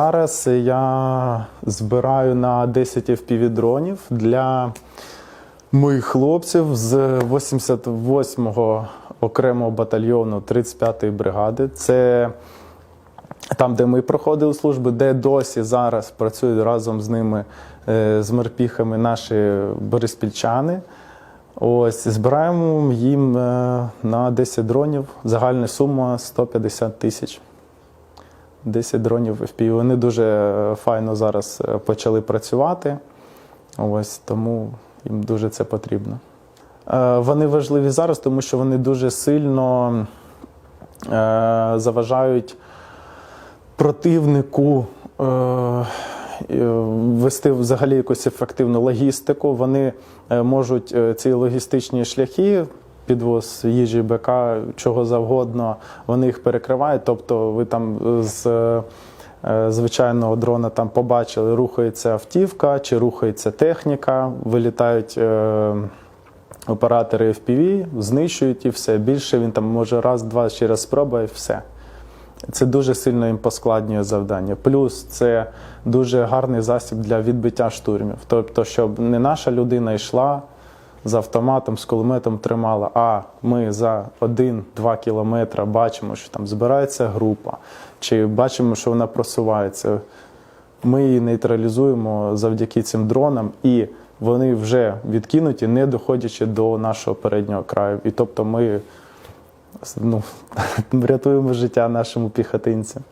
Зараз я збираю на 10 FPV-дронів для моїх хлопців з 88-го окремого батальйону 35-ї бригади. Це там, де ми проходили служби, де досі зараз працюють разом з ними, е, з морпіхами наші бориспільчани. Ось збираємо їм е, на 10 дронів. Загальна сума 150 тисяч. 10 дронів FPV. Вони дуже е, файно зараз е, почали працювати. Ось тому їм дуже це потрібно. Е, Вони важливі зараз, тому що вони дуже сильно заважають противнику вести взагалі якусь ефективну логістику. Вони можуть ці логістичні шляхи, підвоз їжі, БК, чого завгодно, вони їх перекривають. Тобто, ви там з е, звичайного дрона там побачили, рухається автівка чи рухається техніка, вилітають. е, Оператори FPV знищують і все. Більше він там може раз-два ще раз спробує, і все. Це дуже сильно їм поскладнює завдання. Плюс це дуже гарний засіб для відбиття штурмів. Тобто, щоб не наша людина йшла з автоматом, з кулеметом тримала, а ми за 1-2 кілометри бачимо, що там збирається група, чи бачимо, що вона просувається. Ми її нейтралізуємо завдяки цим дронам, і вони вже відкинуті, не доходячи до нашого переднього краю. І тобто ми ну, врятуємо життя нашому піхотинцям.